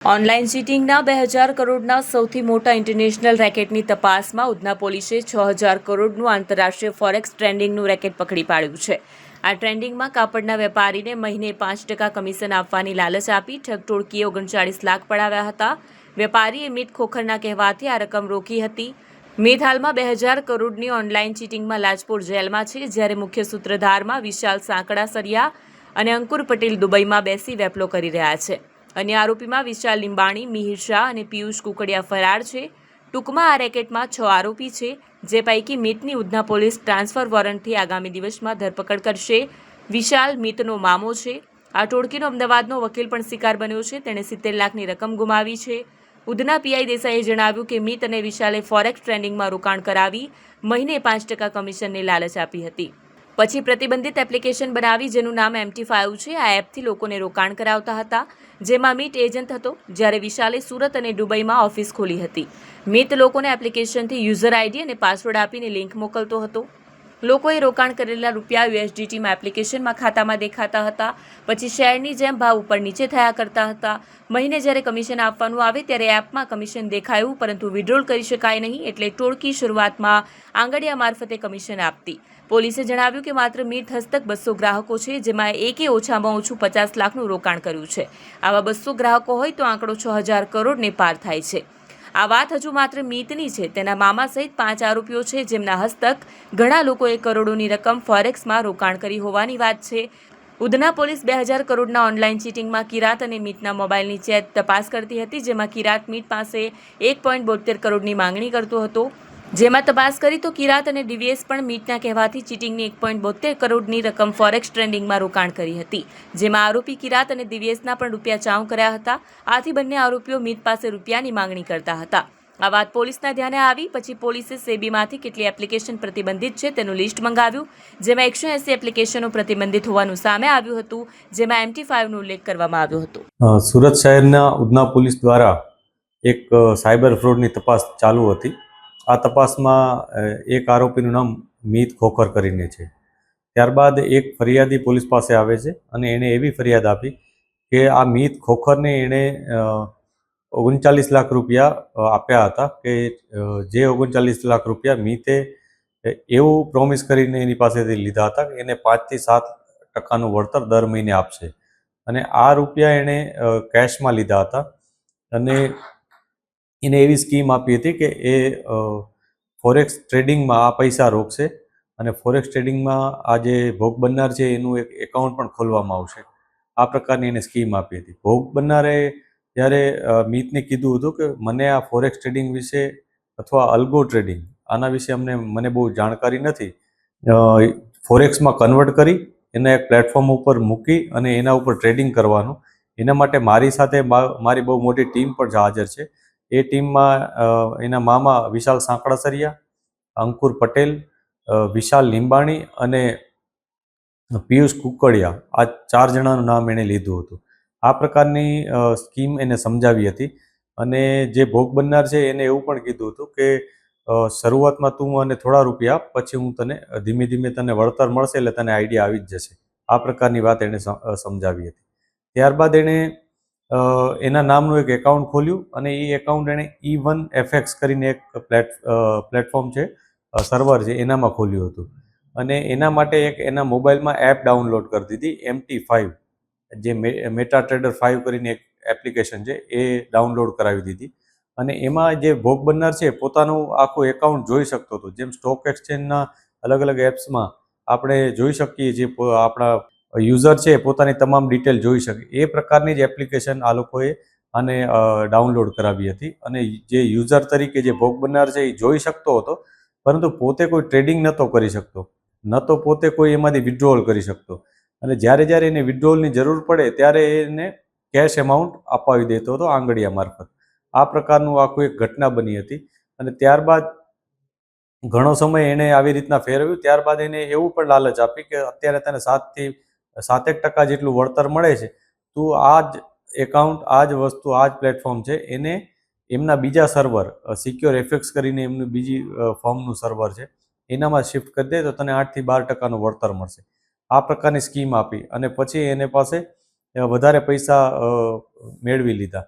Online ચીટિંગના બે હજાર કરોડના સૌથી મોટા ઇન્ટરનેશનલ રેકેટની તપાસમાં ઉધના પોલીસે છ હજાર કરોડનું આંતરરાષ્ટ્રીય ફોરેક્સ ટ્રેન્ડિંગનું રેકેટ પકડી પાડ્યું છે. આ ટ્રેન્ડિંગમાં કાપડના વેપારીને મહિને પાંચ ટકા કમિશન આપવાની લાલચ આપી ઠગટોળકીએ ઓગણચાળીસ લાખ પડાવ્યા હતા. વેપારીએ મીત ખોખરના કહેવાથી આ રકમ રોકી હતી. મીત હાલમાં બે હજાર કરોડની ઓનલાઈન ચીટિંગમાં લાજપોર જેલમાં છે, જ્યારે મુખ્ય સૂત્રધારમાં વિશાલ સાંકડા સરિયા અને અંકુર પટેલ દુબઈમાં બેસી વેપલો કરી રહ્યા છે. અન્ય આરોપીમાં વિશાલ લીંબાણી, મિહિર શાહ અને પિયુષ કુકડિયા ફરાર છે. ટૂંકમાં આ રેકેટમાં છ આરોપી છે, જે પૈકી મિતની ઉધના પોલીસ ટ્રાન્સફર વોરંટથી આગામી દિવસમાં ધરપકડ કરશે. વિશાલ મિતનો મામો છે. આ ટોળકીનો અમદાવાદનો વકીલ પણ શિકાર બન્યો છે. તેણે સિત્તેર લાખની રકમ ગુમાવી છે. ઉધના પીઆઈ દેસાઈએ જણાવ્યું કે મિત અને વિશાલે ફોરેક્સ ટ્રેનિંગમાં રોકાણ કરાવી, મહિને પાંચ ટકા કમિશનની લાલચ આપી હતી. પછી પ્રતિબંધિત એપ્લિકેશન બનાવી, જેનું નામ એમટી ફાઇવ છે. આ એપથી લોકોને રોકાણ કરાવતા હતા. જેમાં મીટ એજન્ટ હતો, જ્યારે વિશાલે સુરત અને દુબઈમાં ઓફિસ ખોલી હતી. મીત લોકોને એપ્લિકેશનથી યુઝર આઈડી અને પાસવર્ડ આપીને લિંક મોકલતો હતો. લોકોએ રોકાણ કરેલા રૂપિયા યુએસડીટીમાં એપ્લિકેશનમાં ખાતામાં દેખાતા હતા. પછી શેરની જેમ ભાવ ઉપર નીચે થયા કરતા હતા. મહિને જ્યારે કમિશન આપવાનું આવે ત્યારે એપમાં કમિશન દેખાયું, પરંતુ વિડ્રોલ કરી શકાય નહીં એટલે ટોળકી શરૂઆતમાં આંગડિયા મારફતે કમિશન આપતી. પોલીસે જણાવ્યું કે માત્ર મીઠ હસ્તક બસો ગ્રાહકો છે, જેમાં એકે ઓછામાં ઓછું પચાસ લાખનું રોકાણ કર્યું છે. આવા બસો ગ્રાહકો હોય તો આંકડો છ હજાર કરોડને પાર થાય છે. આ વાત હજુ માત્ર મીતની છે. તેના મામા સહિત પાંચ આરોપીઓ છે જેમના હસ્તક ઘણા લોકોએ કરોડોની રકમ ફોરેક્સમાં રોકાણ કરી હોવાની વાત છે. ઉધના પોલીસ બે હજાર કરોડના ઓનલાઈન ચીટિંગમાં કિરાત અને મીતના મોબાઈલની ચેટ તપાસ કરતી હતી, જેમાં કિરાત મીટ પાસે એક પોઈન્ટ બોતેર કરોડની માંગણી કરતો હતો. જેમાં તપાસ કરી તો કિરાત અને ડીવીએસ પણ મીટના કહેવાથી ચીટિંગની એક પોઈન્ટ બોતેર કરોડની રકમ ફોરેક્સ ટ્રેન્ડિંગમાં રોકાણ કરી હતી. જેમાં આરોપી કિરાત અને દિવ્યેશના પણ રૂપિયા ચાઉ કર્યા હતા. આથી બંને આરોપીઓ મીટ પાસે રૂપિયાની માંગણી કરતા હતા. આ વાત પોલીસના ધ્યાને આવી, પછી પોલીસે સેબીમાંથી કેટલી એપ્લિકેશન પ્રતિબંધિત છે તેનું લિસ્ટ મંગાવ્યું, જેમાં એકસો એસી એપ્લિકેશનો પ્રતિબંધિત હોવાનું સામે આવ્યું હતું, જેમાં એમટી ફાઇવનો ઉલ્લેખ કરવામાં આવ્યો હતો. સુરત શહેરના ઉધના પોલીસ દ્વારા એક સાયબર ફ્રોડની તપાસ ચાલુ હતી. આ તપાસમાં એક આરોપીનું નામ મીત ખોખર કરીને છે. ત્યારબાદ એક ફરિયાદી પોલીસ પાસે આવે છે અને એણે એવી ફરિયાદ આપી કે આ મીત ખોખરને એણે ઓગણચાલીસ લાખ રૂપિયા આપ્યા હતા કે જે ઓગણચાલીસ લાખ રૂપિયા મીતે એવું પ્રોમિસ કરીને એની પાસેથી લીધા હતા કે એને પાંચથી સાત ટકાનું વળતર દર મહિને આપશે. અને આ રૂપિયા એણે કેશમાં લીધા હતા અને એને એવી સ્કીમ આપી હતી કે એ ફોરેક્સ ટ્રેડિંગમાં આ પૈસા રોકશે અને ફોરેક્સ ટ્રેડિંગમાં આ જે ભોગ બનનાર છે એનું એક એકાઉન્ટ પણ ખોલવામાં આવશે. આ પ્રકારની એને સ્કીમ આપી હતી. ભોગ બનનારે જ્યારે મિતને કીધું હતું કે મને આ ફોરેક્સ ટ્રેડિંગ વિશે અથવા અલ્ગો ટ્રેડિંગ આના વિશે અમને, મને બહુ જાણકારી નથી ફોરેક્સમાં કન્વર્ટ કરી, એને એક પ્લેટફોર્મ ઉપર મૂકી અને એના ઉપર ટ્રેડિંગ કરવાનું. એના માટે મારી સાથે મારી બહુ મોટી ટીમ પણ હાજર છે. એ ટીમમાં એના મામા વિશાલ સાંકળાસરિયા, અંકુર પટેલ વિશાલ લીંબાણી અને પિયુષ કુકડિયા. આ ચાર જણાનું નામ એણે લીધું હતું. આ પ્રકારની સ્કીમ એને સમજાવી હતી અને જે ભોગ બનનાર છે એને એવું પણ કીધું હતું કે શરૂઆતમાં તું મને થોડા રૂપિયા પછી હું તને, ધીમે ધીમે તને વળતર મળશે એટલે તને આઈડિયા આવી જ જશે. આ પ્રકારની વાત એણે સમજાવી હતી. ત્યારબાદ એણે એના નામનું એક એકાઉન્ટ ખોલ્યું અને એ એકાઉન્ટ એણે ઈ વન એફએક્સ કરીને એક પ્લેટ પ્લેટફોર્મ છે સર્વર છે, એનામાં ખોલ્યું હતું. અને એના માટે એક એના મોબાઈલમાં એપ ડાઉનલોડ કરી દીધી એમટી ફાઇવ જે મેટા ટ્રેડર ફાઇવ કરીને એક એપ્લિકેશન છે, એ ડાઉનલોડ કરાવી દીધી. અને એમાં જે ભોગ બનનાર છે, પોતાનું આખું એકાઉન્ટ જોઈ શકતો હતો. જેમ સ્ટોક એક્સચેન્જના અલગ અલગ એપ્સમાં આપણે જોઈ શકીએ જે આપણા યુઝર છે પોતાની તમામ ડિટેલ જોઈ શકે. એ પ્રકારની જ એપ્લિકેશન આ લોકોએ આને ડાઉનલોડ કરાવી હતી. અને જે યુઝર તરીકે જે ભોગ બનનાર છે એ જોઈ શકતો હતો, પરંતુ પોતે કોઈ ટ્રેડિંગ નહોતો કરી શકતો. ન તો પોતે કોઈ એમાંથી વિડ્રોલ કરી શકતો. અને જ્યારે જ્યારે એને વિડ્રોલની જરૂર પડે, ત્યારે એને કેશ એમાઉન્ટ અપાવી દેતો હતો આંગળિયા મારફત. આ પ્રકારનું આખું એક ઘટના બની હતી. અને ત્યારબાદ ઘણો સમય એણે આવી રીતના ફેરવ્યું. ત્યારબાદ એને એવું પણ લાલચ આપી કે અત્યારે તને સાતથી સાતેક ટકા જેટલું વળતર મળે છે, તું આ જ એકાઉન્ટ આ જ વસ્તુ, આ જ પ્લેટફોર્મ છે, એને એમના બીજા સર્વર સિક્યોર એફએક્સ કરીને એમનું બીજી ફોર્મનું સર્વર છે, એનામાં શિફ્ટ કરી દે તો તને આઠથી બાર ટકાનું વળતર મળશે. આ પ્રકારની સ્કીમ આપી અને પછી એને પાસે વધારે પૈસા મેળવી લીધા.